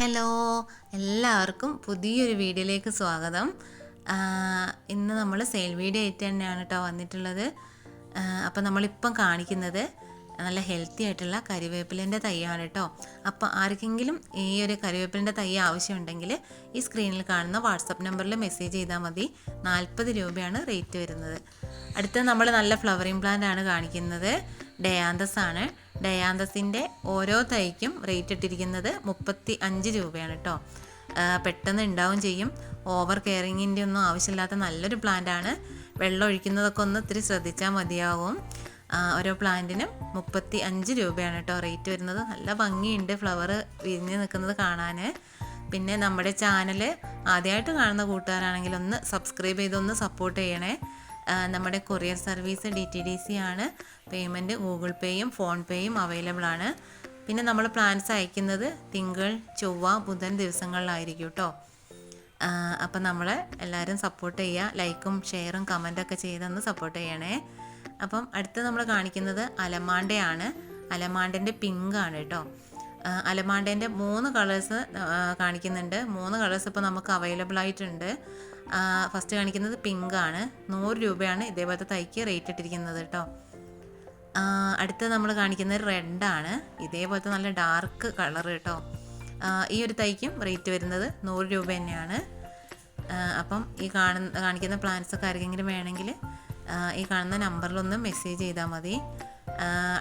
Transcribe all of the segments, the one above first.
Hello എല്ലാവർക്കും പുതിയൊരു വീഡിയോയിലേക്ക് സ്വാഗതം. ഇന്ന് നമ്മൾ സെയിൽ വീഡിയോ ആയിട്ട് തന്നെയാണ് കേട്ടോ വന്നിട്ടുള്ളത്. അപ്പോൾ നമ്മളിപ്പം കാണിക്കുന്നത് നല്ല ഹെൽത്തി ആയിട്ടുള്ള കരിവേപ്പിലിന്റെ തൈയാണ് കേട്ടോ അപ്പോൾ ആർക്കെങ്കിലും ഈ ഒരു കരിവേപ്പിലിന്റെ തൈ ആവശ്യമുണ്ടെങ്കിൽ ഈ സ്ക്രീനിൽ കാണുന്ന വാട്സപ്പ് നമ്പറിൽ മെസ്സേജ് ചെയ്താൽ മതി. നാൽപ്പത് രൂപയാണ് റേറ്റ് വരുന്നത്. അടുത്ത നമ്മൾ നല്ല ഫ്ലവറിങ് പ്ലാന്റ് ആണ് കാണിക്കുന്നത്. ഡയാന്തസ് ആണ് ഡയാന്തസിന്റെ ഓരോ തൈക്കും റേറ്റ് ഇട്ടിരിക്കുന്നത് മുപ്പത്തി അഞ്ച് രൂപയാണ് കേട്ടോ പെട്ടെന്ന് ഉണ്ടാവും ചെയ്യും. ഓവർ കെയറിങ്ങിന്റെ ഒന്നും ആവശ്യമില്ലാത്ത നല്ലൊരു പ്ലാന്റ് ആണ്. വെള്ളം ഒഴിക്കുന്നതൊക്കെ ഒന്ന് ഇത്തിരി ശ്രദ്ധിച്ചാൽ മതിയാവും. ഓരോ പ്ലാന്റിനും മുപ്പത്തി അഞ്ച് രൂപയാണ് കേട്ടോ റേറ്റ് വരുന്നത്. നല്ല ഭംഗിയുണ്ട് ഫ്ലവർ വിരിഞ്ഞ് നിൽക്കുന്നത് കാണാൻ പിന്നെ നമ്മുടെ ചാനൽ ആദ്യമായിട്ട് കാണുന്ന കൂട്ടുകാരാണെങ്കിൽ ഒന്ന് സബ്സ്ക്രൈബ് ചെയ്തൊന്ന് സപ്പോർട്ട് ചെയ്യണേ. നമ്മുടെ courier service D T D C ആണ്. പേയ്മെന്റ് ഗൂഗിൾ പേയും ഫോൺ പേയും അവൈലബിൾ ആണ്. പിന്നെ നമ്മൾ പ്ലാൻസ് അയക്കുന്നത് തിങ്കൾ ചൊവ്വ ബുധൻ ദിവസങ്ങളിലായിരിക്കും കേട്ടോ അപ്പം നമ്മൾ എല്ലാവരും സപ്പോർട്ട് ചെയ്യുക ലൈക്കും ഷെയറും കമന്റൊക്കെ ചെയ്തൊന്ന് സപ്പോർട്ട് ചെയ്യണേ. അപ്പം അടുത്ത് നമ്മൾ കാണിക്കുന്നത് അലമാണ്ടയാണ് അലമാണ്ടന്റെ ആണ് കേട്ടോ അലമാണ്ടേന്റെ മൂന്ന് കളേഴ്സ് കാണിക്കുന്നുണ്ട്. മൂന്ന് കളേഴ്സ് ഇപ്പോൾ നമുക്ക് അവൈലബിൾ ആയിട്ടുണ്ട്. ഫസ്റ്റ് കാണിക്കുന്നത് പിങ്ക് ആണ്. നൂറ് രൂപയാണ് ഇതേപോലത്തെ തൈക്ക് റേറ്റ് ഇട്ടിരിക്കുന്നത് കേട്ടോ അടുത്ത് നമ്മൾ കാണിക്കുന്നത് റെഡാണ് ഇതേപോലത്തെ നല്ല ഡാർക്ക് കളർ കേട്ടോ ഈ ഒരു തൈക്കും റേറ്റ് വരുന്നത് നൂറ് രൂപ തന്നെയാണ്. അപ്പം ഈ കാണുന്ന കാണിക്കുന്ന പ്ലാൻസ് ഒക്കെ ആർക്കെങ്കിലും വേണമെങ്കിൽ ഈ കാണുന്ന നമ്പറിലൊന്ന് മെസ്സേജ് ചെയ്താൽ മതി.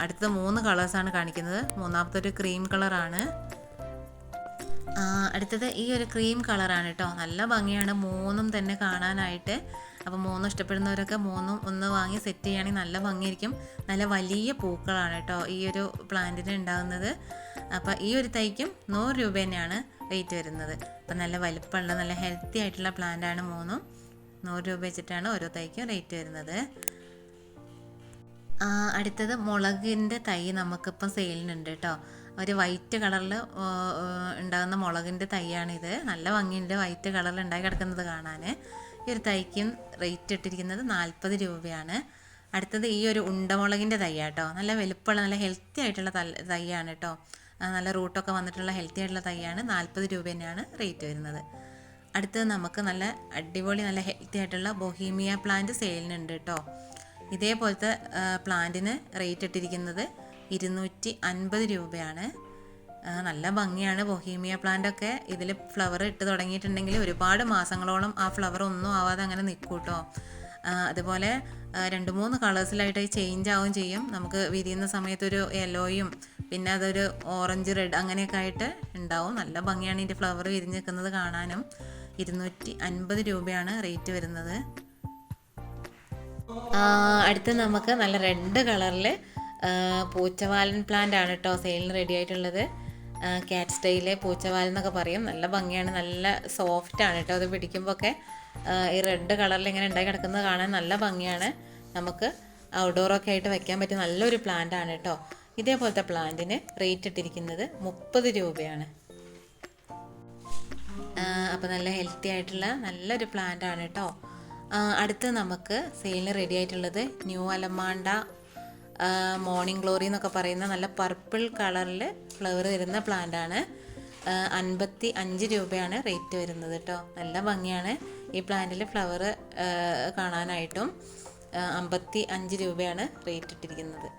അടുത്തത് മൂന്ന് കളേഴ്സാണ് കാണിക്കുന്നത്. മൂന്നാമത്തെ ഒരു ക്രീം കളറാണ് അടുത്തത് ഈ ഒരു ക്രീം കളറാണ് കേട്ടോ നല്ല ഭംഗിയാണ്. മൂന്നും തന്നെ കാണാനായിട്ട്. അപ്പോൾ മൂന്നും ഇഷ്ടപ്പെടുന്നവരൊക്കെ മൂന്നും ഒന്ന് വാങ്ങി സെറ്റ് ചെയ്യുകയാണെങ്കിൽ നല്ല ഭംഗിയായിരിക്കും. നല്ല വലിയ പൂക്കളാണ് കേട്ടോ ഈ ഒരു പ്ലാന്റിന് ഉണ്ടാകുന്നത് അപ്പോൾ ഈ ഒരു തൈക്കും നൂറ് രൂപ തന്നെയാണ് റേറ്റ് വരുന്നത്. അപ്പം നല്ല വലിപ്പമുള്ള നല്ല ഹെൽത്തി ആയിട്ടുള്ള പ്ലാന്റാണ് മൂന്നും. നൂറ് രൂപ വെച്ചിട്ടാണ് ഓരോ തൈക്കും റേറ്റ് വരുന്നത്. അടുത്തത് മുളകിന്റെ തൈ നമുക്കിപ്പം സെയിലിനുണ്ട് കേട്ടോ ഒരു വൈറ്റ് കളറിൽ ഉണ്ടാകുന്ന മുളകിന്റെ തൈയാണിത്. നല്ല ഭംഗിയുണ്ട് വൈറ്റ് കളറിൽ ഉണ്ടായി കിടക്കുന്നത് കാണാൻ ഈ ഒരു തൈക്കും റേറ്റ് ഇട്ടിരിക്കുന്നത് നാൽപ്പത് രൂപയാണ്. അടുത്തത് ഈ ഒരു ഉണ്ടമുളകിന്റെ തൈ കേട്ടോ നല്ല വലുപ്പമുള്ള നല്ല ഹെൽത്തി ആയിട്ടുള്ള തൈയാണ് കേട്ടോ നല്ല റൂട്ടൊക്കെ വന്നിട്ടുള്ള ഹെൽത്തി ആയിട്ടുള്ള തൈയാണ്. നാൽപ്പത് രൂപ തന്നെയാണ് റേറ്റ് വരുന്നത്. അടുത്തത് നമുക്ക് നല്ല അടിപൊളി നല്ല ഹെൽത്തി ആയിട്ടുള്ള ബൊഹീമിയ പ്ലാന്റ് സെയിലിനുണ്ട് കേട്ടോ ഇതേപോലത്തെ പ്ലാന്റിന് റേറ്റ് ഇട്ടിരിക്കുന്നത് ഇരുന്നൂറ്റി അൻപത് രൂപയാണ് നല്ല ഭംഗിയാണ് ബൊഹീമിയ പ്ലാന്റ് ഒക്കെ ഇതിൽ ഫ്ലവർ ഇട്ട് തുടങ്ങിയിട്ടുണ്ടെങ്കിൽ ഒരുപാട് മാസങ്ങളോളം ആ ഫ്ലവർ ഒന്നും ആവാതെ അങ്ങനെ നിൽക്കും കേട്ടോ അതുപോലെ രണ്ട് മൂന്ന് കളേഴ്സിലായിട്ട് ചേഞ്ച് ആവുകയും ചെയ്യും. നമുക്ക് വിരിയുന്ന സമയത്തൊരു യെല്ലോയും പിന്നെ അതൊരു ഓറഞ്ച് റെഡ് അങ്ങനെയൊക്കെ ആയിട്ട് ഉണ്ടാവും. നല്ല ഭംഗിയാണ് ഇതിന്റെ ഫ്ലവർ വിരിഞ്ഞ് നിൽക്കുന്നത് കാണാനും. ഇരുന്നൂറ്റി അൻപത് രൂപയാണ് റേറ്റ് വരുന്നത്. അടുത്ത് നമുക്ക് നല്ല റെഡ് കളറിൽ പൂച്ചവാലൻ പ്ലാന്റ് ആണ് കേട്ടോ സെയിലിന് റെഡി ആയിട്ടുള്ളത്. കാറ്റ് സ്റ്റൈലെ പൂച്ചവാലൻ എന്നൊക്കെ പറയും. നല്ല ഭംഗിയാണ്. നല്ല സോഫ്റ്റ് ആണ് കേട്ടോ അത് പിടിക്കുമ്പോൾ ഒക്കെ ഈ റെഡ് കളറിൽ ഇങ്ങനെ ഉണ്ടായി കിടക്കുന്നത് കാണാൻ നല്ല ഭംഗിയാണ്. നമുക്ക് ഔട്ട്ഡോറൊക്കെ ആയിട്ട് വെക്കാൻ പറ്റിയ നല്ലൊരു പ്ലാന്റ് ആണ് കേട്ടോ ഇതേപോലത്തെ പ്ലാന്റിന് റേറ്റ് ഇട്ടിരിക്കുന്നത് മുപ്പത് രൂപയാണ്. അപ്പോൾ നല്ല ഹെൽത്തി ആയിട്ടുള്ള നല്ലൊരു പ്ലാന്റ് ആണ് കേട്ടോ അടുത്ത് നമുക്ക് സെയിലിന് റെഡി ആയിട്ടുള്ളത് ന്യൂ അലമാണ്ട മോർണിംഗ് ഗ്ലോറി എന്നൊക്കെ പറയുന്ന നല്ല പർപ്പിൾ കളറിൽ ഫ്ലവർ വരുന്ന പ്ലാന്റ് ആണ്. അൻപത്തി അഞ്ച് രൂപയാണ് റേറ്റ് വരുന്നത് കേട്ടോ നല്ല ഭംഗിയാണ് ഈ പ്ലാന്റിൽ ഫ്ലവർ കാണാനായിട്ടും. അമ്പത്തി അഞ്ച് രൂപയാണ് റേറ്റ് ഇട്ടിരിക്കുന്നത്.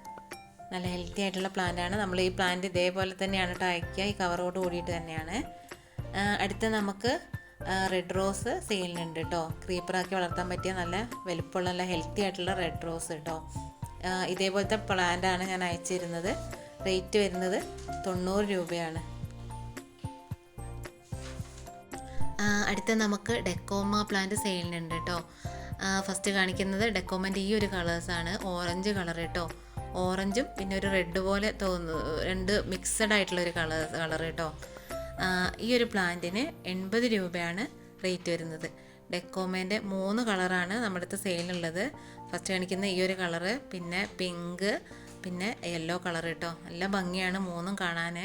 നല്ല ഹെൽത്തി ആയിട്ടുള്ള പ്ലാന്റ് ആണ്. നമ്മൾ ഈ പ്ലാന്റ് ഇതേപോലെ തന്നെയാണ് കേട്ടോ അയക്കുക ഈ കവറോട് കൂടിയിട്ട് തന്നെയാണ്. അടുത്ത നമുക്ക് റെഡ് റോസ് സെയിലിനുണ്ട് കേട്ടോ ക്രീപ്പറാക്കി വളർത്താൻ പറ്റിയ നല്ല വലുപ്പമുള്ള നല്ല ഹെൽത്തി ആയിട്ടുള്ള റെഡ് റോസ് കേട്ടോ ഇതേപോലത്തെ പ്ലാന്റ് ആണ് ഞാൻ അയച്ചിരുന്നത്. റേറ്റ് വരുന്നത് തൊണ്ണൂറ് രൂപയാണ്. അടുത്ത നമുക്ക് ഡെക്കോമ പ്ലാന്റ് സെയിലിനുണ്ട് കേട്ടോ ഫസ്റ്റ് കാണിക്കുന്നത് ഡെക്കോമന്റെ ഈ ഒരു കളേഴ്സാണ് ഓറഞ്ച് കളർ കേട്ടോ ഓറഞ്ചും പിന്നെ ഒരു റെഡ് പോലെ തോന്നുന്നു രണ്ട് മിക്സഡ് ആയിട്ടുള്ള ഒരു കളർ കളർ കേട്ടോ ഈ ഒരു പ്ലാന്റിന് എൺപത് രൂപയാണ് റേറ്റ് വരുന്നത്. ഡെക്കോമേന്റെ മൂന്ന് കളറാണ് നമ്മുടെ അടുത്ത് സെയിലുള്ളത്. ഫസ്റ്റ് കാണിക്കുന്ന ഈ ഒരു കളറ് പിന്നെ പിങ്ക് പിന്നെ യെല്ലോ കളർ കേട്ടോ. നല്ല ഭംഗിയാണ് മൂന്നും കാണാൻ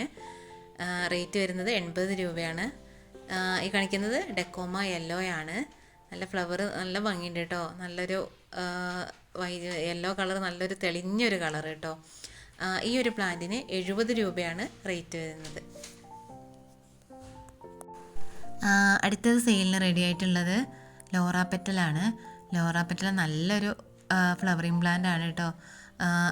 റേറ്റ് വരുന്നത് എൺപത് രൂപയാണ്. ഈ കാണിക്കുന്നത് ഡെക്കോമ യെല്ലോ ആണ് നല്ല ഫ്ലവർ നല്ല ഭംഗിയുണ്ട് കേട്ടോ. നല്ലൊരു വൈ യെല്ലോ കളർ നല്ലൊരു തെളിഞ്ഞൊരു കളർ കേട്ടോ. ഈ ഒരു പ്ലാന്റിന് എഴുപത് രൂപയാണ് റേറ്റ് വരുന്നത്. അടുത്തത് സെയിലിന് റെഡി ആയിട്ടുള്ളത് ലോറ പെറ്റലാണ് ലോറ പെറ്റൽ നല്ലൊരു ഫ്ലവറിങ് പ്ലാന്റ് ആണ് കേട്ടോ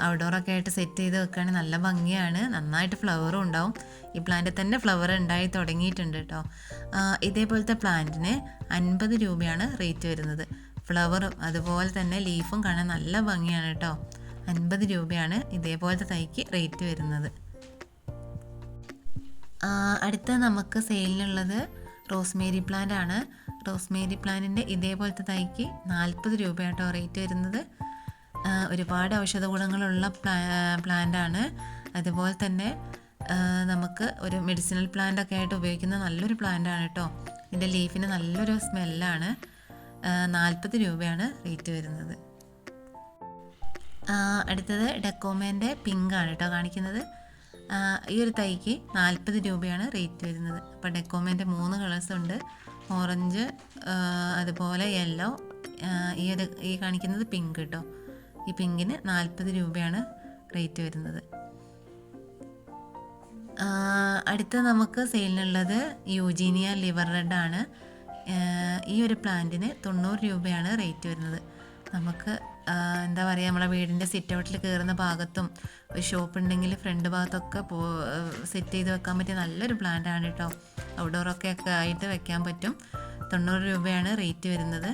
ഔട്ട്ഡോറൊക്കെ ആയിട്ട് സെറ്റ് ചെയ്ത് വെക്കുകയാണെങ്കിൽ നല്ല ഭംഗിയാണ്. നന്നായിട്ട് ഫ്ലവറും ഉണ്ടാവും. ഈ പ്ലാന്റിൽ തന്നെ ഫ്ലവർ ഉണ്ടായി തുടങ്ങിയിട്ടുണ്ട് കേട്ടോ ഇതേപോലത്തെ പ്ലാന്റിന് അൻപത് രൂപയാണ് റേറ്റ് വരുന്നത്. ഫ്ലവറും അതുപോലെ തന്നെ ലീഫും കാണാൻ നല്ല ഭംഗിയാണ് കേട്ടോ അൻപത് രൂപയാണ് ഇതേപോലത്തെ തൈക്ക് റേറ്റ് വരുന്നത്. അടുത്ത നമുക്ക് സെയിലിനുള്ളത് റോസ്മേരി പ്ലാന്റ് ആണ് റോസ്മേരി പ്ലാന്റിന്റെ ഇതേപോലത്തെ തൈക്ക് നാൽപ്പത് രൂപയാട്ടോ റേറ്റ് വരുന്നത്. ഒരുപാട് ഔഷധ ഗുണങ്ങളുള്ള പ്ലാ പ്ലാന്റ് ആണ് അതുപോലെ തന്നെ നമുക്ക് ഒരു മെഡിസിനൽ പ്ലാന്റ് ഒക്കെ ആയിട്ട് ഉപയോഗിക്കുന്ന നല്ലൊരു പ്ലാന്റ് ആണ് കേട്ടോ ഇതിന്റെ ലീഫിന് നല്ലൊരു സ്മെല്ലാണ്. നാൽപ്പത് രൂപയാണ് റേറ്റ് വരുന്നത്. അടുത്തത് ഡെക്കോമേന്റെ പിങ്ക് ആണ് കേട്ടോ കാണിക്കുന്നത്. ഈ ഒരു തൈക്ക് നാൽപ്പത് രൂപയാണ് റേറ്റ് വരുന്നത്. അപ്പോൾ ഡെക്കോമേന്റെ മൂന്ന് കളേഴ്സ് ഉണ്ട്. ഓറഞ്ച് അതുപോലെ യെല്ലോ ഈ ഒരു ഈ കാണിക്കുന്നത് പിങ്ക് കേട്ടോ ഈ പിങ്കിന് നാൽപ്പത് രൂപയാണ് റേറ്റ് വരുന്നത്. അടുത്ത നമുക്ക് സെയിലിനുള്ളത് യൂജീനിയ ലിവർ റെഡ് ആണ് ഈ ഒരു പ്ലാന്റിന് തൊണ്ണൂറ് രൂപയാണ് റേറ്റ് വരുന്നത്. നമുക്ക് എന്താ പറയുക നമ്മളെ വീടിന്റെ സിറ്റ് ഔട്ടിൽ കയറുന്ന ഭാഗത്തും ഒരു ഷോപ്പ് ഉണ്ടെങ്കിൽ ഫ്രണ്ട് ഭാഗത്തൊക്കെ പോ സെറ്റ് ചെയ്ത് വെക്കാൻ പറ്റിയ നല്ലൊരു പ്ലാന്റ് ആണ് കേട്ടോ ഔട്ട്ഡോറൊക്കെ ഒക്കെ ആയിട്ട് വെക്കാൻ പറ്റും. തൊണ്ണൂറ് രൂപയാണ് റേറ്റ് വരുന്നത്.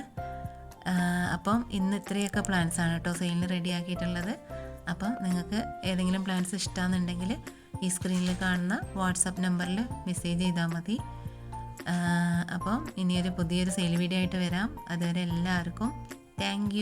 അപ്പം ഇന്ന് ഇത്രയൊക്കെ പ്ലാൻസ് ആണ് കേട്ടോ സെയിലിന് റെഡി ആക്കിയിട്ടുള്ളത്. അപ്പം നിങ്ങൾക്ക് ഏതെങ്കിലും പ്ലാൻസ് ഇഷ്ടമാണെന്നുണ്ടെങ്കിൽ ഈ സ്ക്രീനിൽ കാണുന്ന വാട്സപ്പ് നമ്പറിൽ മെസ്സേജ് ചെയ്താൽ മതി. അപ്പം ഇനിയൊരു പുതിയൊരു സെയിൽ വീഡിയോ ആയിട്ട് വരാം. അതുവരെ എല്ലാവർക്കും താങ്ക്